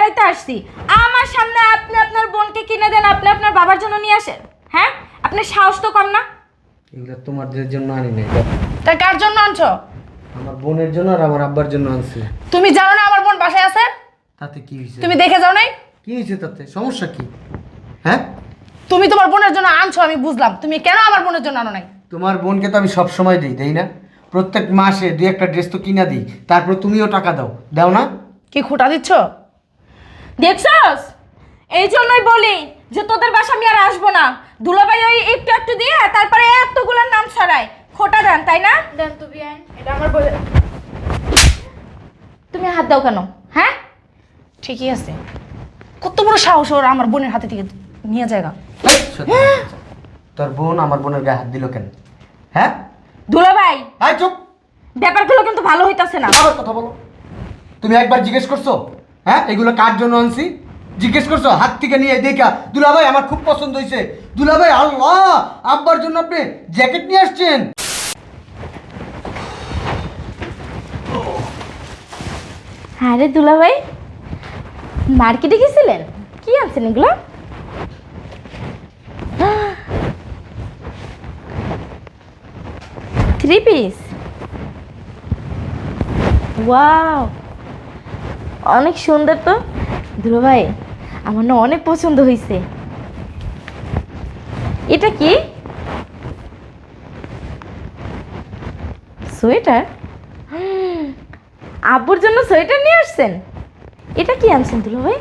বেড়াইতে আসছি। আমার সামনে আপনি আপনার বোনকে কিনে দেন আপনি আপনার বাবার জন্য নিয়ে আসেন। হ্যাঁ? আপনার সাহস তো কম না। এগুলো তোমাদের জন্য আনি নাই। তাই কার জন্য আনছো? আমার বোনের জন্য আর আমার আব্বার জন্য আনছি। তুমি জানো না আমার বোন বাসায় আছে? তাতে কি হয়েছে? তুমি দেখে যাও নাই? কি হয়েছে তাতে? সমস্যা কি? হ্যাঁ? তুমি তোমার বোনের জন্য আনছো আমি বুঝলাম। তুমি কেন আমার বোনের জন্য আনো নাই? তোমার বোনকে তো আমি সব সময় দিই দেই না? প্রত্যেক মাসে দুই একটা ড্রেস তো কিনা দিই। তারপর তুমিও টাকা দাও। দাও না? কি খুঁটা দিচ্ছ? দেখছস? এই জন্যই বলি যে তোদের বাসা আমি আর আসব না। দুলাভাই ওই একটু একটু দিয়ে তারপরে এতগুলোর নাম ছড়ায়। খোটা দেন তাই না? দেন তো বিয়ান এটা আমার বলে তুমি হাত দাও কেন? হ্যাঁ? ঠিকই আছে। কত বড় সাহস ওর আমার বোনের হাতে থেকে নিয়ে জায়গা তোর বোন আমার বোনের গায়ে হাত দিল কেন? হ্যাঁ? দুলাভাই! আয় চুপ! ব্যাপারগুলো কিন্তু ভালো হইতাছে না। আবার কথা বলো। তুমি একবার জিজ্ঞেস করছ? হ্যাঁ এগুলো কার জন্য আনছি? জিজ্ঞেস করছ? হাত থেকে নিয়ে দেখা। দুলাভাই, আমার খুব পছন্দ হয়েছে দুলাভাই, আল্লাহ! আব্বার জন্য আপনি জ্যাকেট নিয়ে আসছেন। হ্যাঁ রে দুলাভাই, মার্কেটে গেছিলেন? কি আনছেন এগুলো? Three piece. ওয়াও! অনেক সুন্দর তো। দুলাভাই আমার না অনেক পছন্দ হয়েছে এটা কি? সোয়েটার? আব্বুর জন্য সোয়েটার নিয়ে আসছেন? এটা কি আনছেন দুলো ভাই?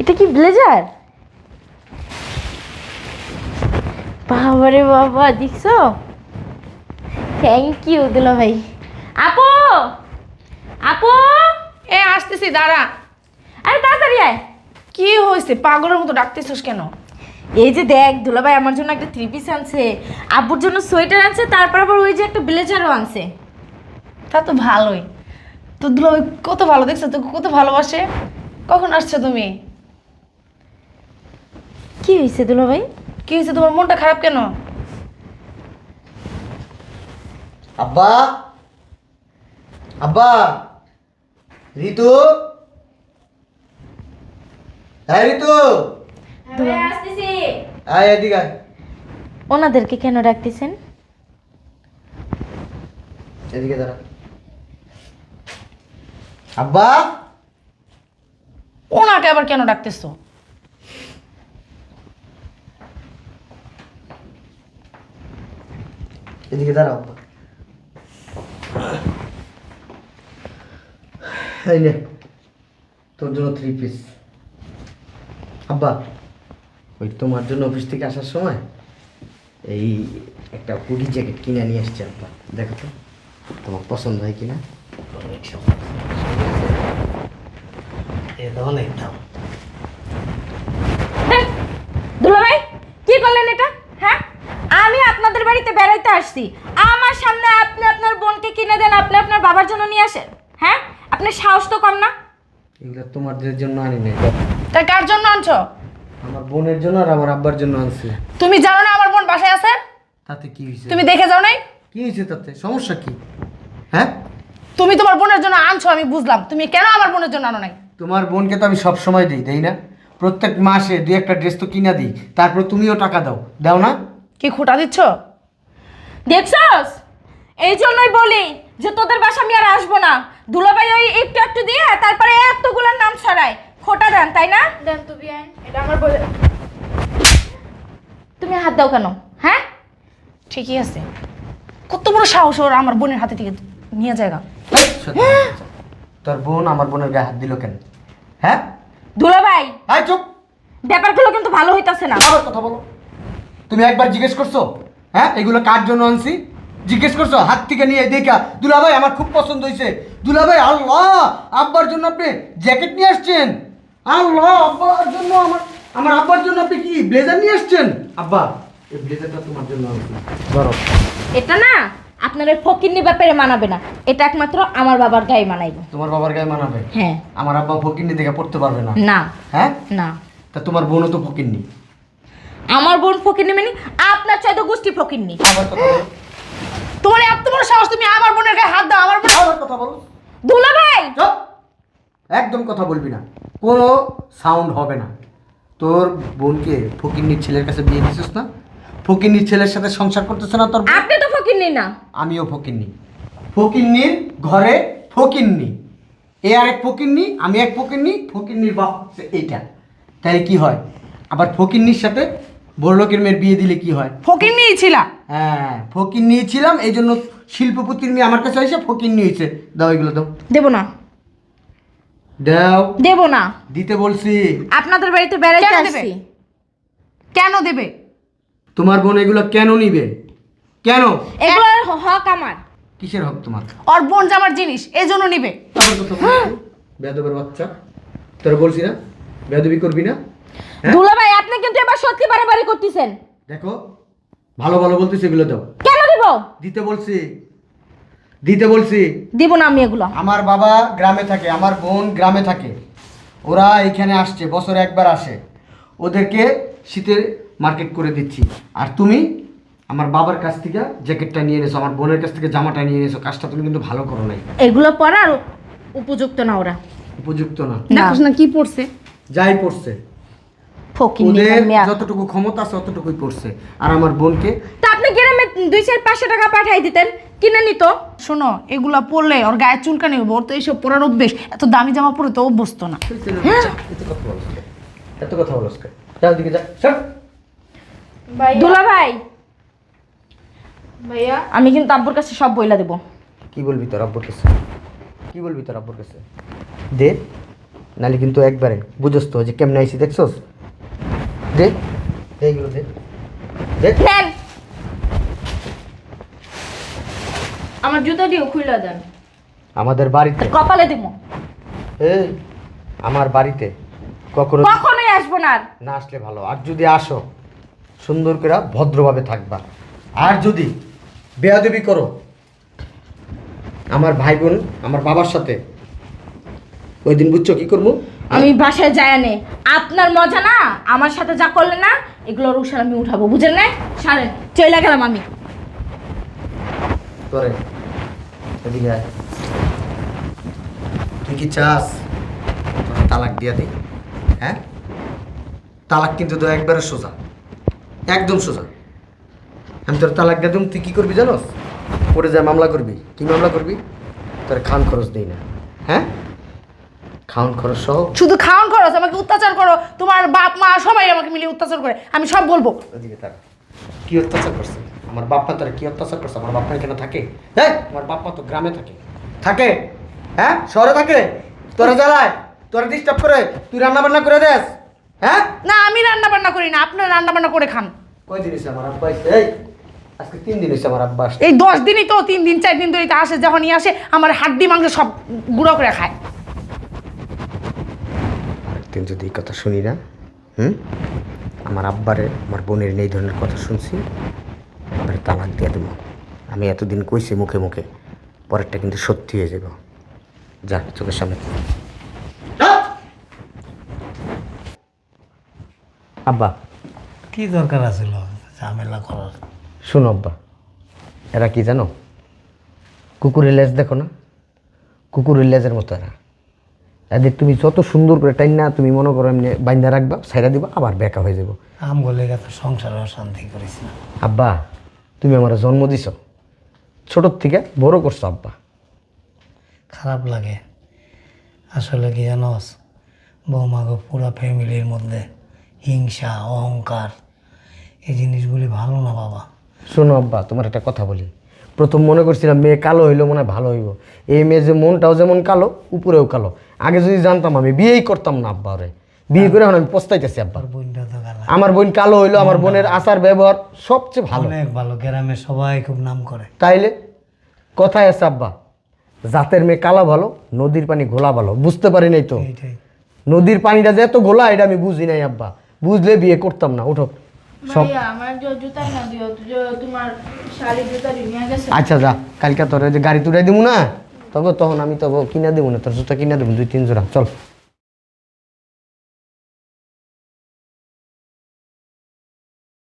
এটা কি ব্লেজার? বাবারে বাবা, দেখছ? থ্যাংক ইউ দুলো ভাই। আপু আপু? এ আসতেছি দাঁড়া। আরে তাড়াতাড়ি আয়। কি হয়েছে? পাগলের মতো ডাকতেছিস কেন? এই যে দেখ দুলাভাই আমার জন্য একটা থ্রি পিস আনছে। আব্বুর জন্য সোয়েটার আনছে তারপর আবার ওই যে একটা ব্লেজারও আনছে। তা তো ভালোই। তো দুলো কত ভালো দেখছ? তো কত ভালোবাসে? কখন আসছো তুমি? কি হয়েছে দুলাভাই? কি হয়েছে? তোমার মনটা খারাপ কেন? আব্বা? আব্বা ঋতু? হ্যাঁ ঋতু? আয় এদিকে আয়। ওনাদেরকে কেন ডাকতেছেন? এদিকে দাঁড়া। আব্বা? ওনাকে আবার কেন ডাকতেছো? এদিকে দাঁড়াও আব্বা। এই নে তোর জন্য থ্রি পিস আব্বা ওই তোমার জন্য অফিস থেকে আসার সময় এই একটা হুডি জ্যাকেট কিনে নিয়ে এসছি আব্বা। দেখো তো তোমার পছন্দ হয় কিনা? অনেক এটা দাম দুলাভাই কি করলেন এটা? হ্যাঁ আমি আপনাদের বাড়িতে বেড়াইতে আসছি। আমার সামনে আপনি আপনার বোনকে কিনে দেন আপনি আপনার বাবার জন্য নিয়ে আসেন। হ্যাঁ আপনার সাহস তো কম না। এগুলো তোমাদের জন্য আনি নাই। তাই কার জন্য আনছো? আমার বোনের জন্য আর আমার আব্বার জন্য আনছি। তুমি জানো না আমার বোন বাসায় আছে? তাতে কি হয়েছে? তুমি দেখে যাও নাই? কি হয়েছে তাতে? সমস্যা কি? হ্যাঁ? তুমি তোমার বোনের জন্য আনছো আমি বুঝলাম। তুমি কেন আমার বোনের জন্য আনো নাই? তোমার বোনকে তো আমি সব সময় দিই দেই না? প্রত্যেক মাসে দুই একটা ড্রেস তো কিনা দিই। তারপর তুমিও টাকা দাও। দাও না? কি খুঁটা দিচ্ছ? দেখছস? এই জন্যই বলি যে তোদের বাসা আমি আসব না। দুলাভাই ওই একটু একটু দিয়ে তারপরে এতগুলোর নাম ছড়ায়। খোটা দেন তাই না? দেন তো বিয়ান এটা আমার বলে তুমি হাত দাও কেন? হ্যাঁ? ঠিকই আছে। কত বড় সাহস ওর আমার বোনের হাতে থেকে নিয়ে জায়গা তোর বোন আমার বোনের গায়ে হাত দিল কেন? হ্যাঁ? দুলাভাই! আয় চুপ! ব্যাপারগুলো কিন্তু ভালো হইতাছে না। আবার কথা বলো। তুমি একবার জিজ্ঞেস করছ হ্যাঁ? এগুলো কার জন্য আনছি? জিজ্ঞেস করছ হাত থেকে নিয়ে দেখা দুলাভাই আমার খুব পছন্দ হয়েছে। দুলাভাই আল্লাহ আব্বার জন্য আপনি জ্যাকেট নিয়ে আসছেন। আল্লাহ আব্বার জন্য আমার আমার আব্বার জন্য আপনি কি ব্লেজার নিয়ে আসছেন? আব্বা এই ব্লেজারটা তোমার জন্য ধরো। এটা না আপনার ওই ফকিন্নি ব্যাপারে মানাবে না। এটা একমাত্র আমার বাবার গায়ে মানাইব। তোমার বাবার গায়ে মানাবে? হ্যাঁ। আমার আব্বা ফকিন্নি দেখে পড়তে পারবে না। না। হ্যাঁ? না। তা তোমার বোনও তো ফকিন্নি। আমার বোন ফকিন্নি মানে আপনার চাইতে গোষ্ঠী ফকিন্নি। আবার কথা তোমার এত বড় সাহস তুমি আমার বোনের গায়ে হাত দাও আমার বোন আবার কথা বলো। দুলা ভাই! চুপ! একদম কথা বলবি না। কোনো সাউন্ড হবে না। তোর বোনকে ফকিন্নির ছেলের কাছে বিয়ে দিছিস না? ফকিন্নির ছেলের সাথে সংসার করতেছে না তোর? আপনি তো ফকিরনি না। আমিও ফকিন্নি। ফকিন্নির ঘরে ফকিন্নি। এ আর এক ফকিন্নি আমি এক ফকিন্নি ফকিন্নির বাপ এইটা। তাহলে কি হয়? আবার ফকিন্নির সাথে বড়লোকের মেয়ের বিয়ে দিলে কি হয়? ফকির নিয়েছিলা হ্যাঁ ফকির নিয়েছিলাম এই জন্য শিল্পপতির মেয়ে আমার কাছে এসে ফকির নিয়েছে। দাও এগুলো দাও। দেব না। দাও। দেব না। দিতে বলছি। আপনাদের বাড়িতে বেড়াইতে কেন দেবে? আসছি কেন দেবে? তোমার বোন এগুলো কেন নিবে? কেন? এগুলোর হ- হক আমার। কিসের হক তোমার? ওর বোন জামার জিনিস এই জন্য নিবে। আমার কথা। বেয়াদবের বাচ্চা। তোরা বলছি না বেয়াদবি করবি না? হ্যাঁ? দুলা ভাই আপনি কিন্তু এবার সত্যি বাড়াবাড়ি করতেছেন। দেখো ভালো ভালো বলতেছি এগুলো দাও। কেন দিব? দিতে বলছি। দিতে বলছি। দিব না আমি এগুলো। আমার বাবা গ্রামে থাকে আমার বোন গ্রামে থাকে। ওরা এখানে আসছে বছরে একবার আসে। ওদেরকে শীতের মার্কেট করে দিচ্ছি। আর তুমি আমার বাবার কাছ থেকে জ্যাকেটটা নিয়ে এনেছো আমার বোনের কাছ থেকে জামাটা নিয়ে এনেছো কাজটা তুমি কিন্তু ভালো করো নাই। এগুলো পরার উপযুক্ত না ওরা। উপযুক্ত না। না। কি পড়ছে যাই পড়ছে ওদের যতটুকু ক্ষমতা আছে অতটুকুই পড়ছে আর আমার বোনকে তা আপনি গ্রামে দুই চার পাঁচশো টাকা পাঠাই দিতেন কিনে নিত। শোনো এগুলা পরলে ওর গায়ে চুলকানি হব ওর তো এইসব পরার অভ্যেস। এত দামি জামা পরে তো অভ্যস্ত না। এত কথা কেন? যাও দিকে যা দুলা ভাই। ভাইয়া। আমি কিন্তু আব্বুর কাছে সব বইলা দেব। কি বলবি তোর আব্বুর কাছে? কি বলবি তোর আব্বুর কাছে? দে নালে কিন্তু একবারে বুঝোস তো যে কেমনে আইসি দেখছোস? দে দে। আমার জুতা দিও খুইলা দেন। আমাদের বাড়িতে। কপালে দিব এই আমার বাড়িতে। কখনো কখনোই আসব না আর। না আসলে ভালো। আর যদি আসো সুন্দর করে ভদ্রভাবে থাকবা। আর যদি বেয়াদবি করো আমার ভাই বোন আমার বাবার সাথে ওই দিন বুঝছ কি করব? আমি বাসায় যায় নে আপনার মজা না? আমার সাথে যা করলে না, এগুলোর উষার আমি উঠাবো, বুঝেন না সারেন, চলে গেলাম আমি। করে এদিকে আয়। তুই কি চাস? তালাক দিয়া দে হ্যাঁ? তালাক কিন্তু তো একবারে সোজা। একদম সোজা। আমি তোর তালাক দিয়ে দিম তুই কি করবি জানোস? পরে যায় মামলা করবি। কি মামলা করবি? তোর খান খরচ দেই না। হ্যাঁ? খাওন খরচ সহ? শুধু খাওয়ান খরচ আমাকে অত্যাচার করো। তোমার বাপ মা সবাই আমাকে মিলিয়ে অত্যাচার করে। আমি সব বলব। ওদিকে তার কি অত্যাচার করছে? আমার বাপ মা তোরা কি অত্যাচার করছে? আমার বাপ মা এখানে থাকে? হ্যাঁ আমার বাপ মা তো গ্রামে থাকে। থাকে? হ্যাঁ? শহরে থাকে? তোরা জ্বালায়? তোরা ডিস্টার্ব করে? তুই রান্না বান্না করে দেস? হ্যাঁ? না আমি রান্না বান্না করি না। আপনারা রান্না বান্না করে খান। কয় দিন আমার আব্বা এই আজকে তিন দিন হয়েছে আমার আব্বা এই দশ দিনই তো তিন দিন চার দিন ধরে আসে। যখনই আসে আমার হাড্ডি মাংস সব গুঁড়ো করে খায়। আরেকদিন যদি এই কথা শুনি না হুম? আমার আব্বারে আমার বোনের এই ধরনের কথা শুনছি এবারে তালাক দিয়ে দেবো। আমি এতদিন কইছি মুখে মুখে পরেরটা কিন্তু সত্যি হয়ে যাব যা চোখের সামনে আব্বা। কি দরকার আছিল ঝামেলা করার। শোনো আব্বা এরা কি জানো? কুকুরের লেজ দেখো না? কুকুরের লেজের মতো এরা। এদের তুমি যত সুন্দর করে টাইন না তুমি মনে করো এমনি বাইন্দা রাখবা সাইডা দিবা আবার বেকা হয়ে যাব। আম গলে গেছে সংসার অশান্তি করিস না। আব্বা তুমি আমার জন্ম দিছ। ছোটোর থেকে বড় করছ আব্বা। খারাপ লাগে। আসলে কি জানোস বৌমাগো পুরো ফ্যামিলির মধ্যে হিংসা অহংকার এই জিনিসগুলি ভালো না বাবা। শোনো আব্বা তোমার একটা কথা বলি। প্রথম মনে করছিলাম মেয়ে কালো হইল মনে হয় ভালো হইব। এই মেয়ে যে মনটাও যেমন কালো উপরেও কালো। আগে যদি জানতাম আমি বিয়েই করতাম না আব্বা ওরে। বিয়ে করে এখন আমি পস্তাইতেছি আব্বা। আর বোনটা তো গালা আমার বোন কালো হইল আমার বোনের আচার ব্যবহার সবচেয়ে ভালো। অনেক ভালো গ্রামে সবাই খুব নাম করে। তাইলে কথায় আছে আব্বা। জাতের মেয়ে কালা ভালো নদীর পানি ঘোলা ভালো। বুঝতে পারি নাই তো? নদীর পানিটা যে এত ঘোলা এটা আমি বুঝি নাই আব্বা। বুঝলে বিয়ে করতাম না উঠো। আচ্ছা যা কালকে তোর যে গাড়ি তুলে দিব না? তবে তখন আমি তবে কিনা দেবো না তোর জুতা কিনা দেবো দুই তিন জোড়া চল।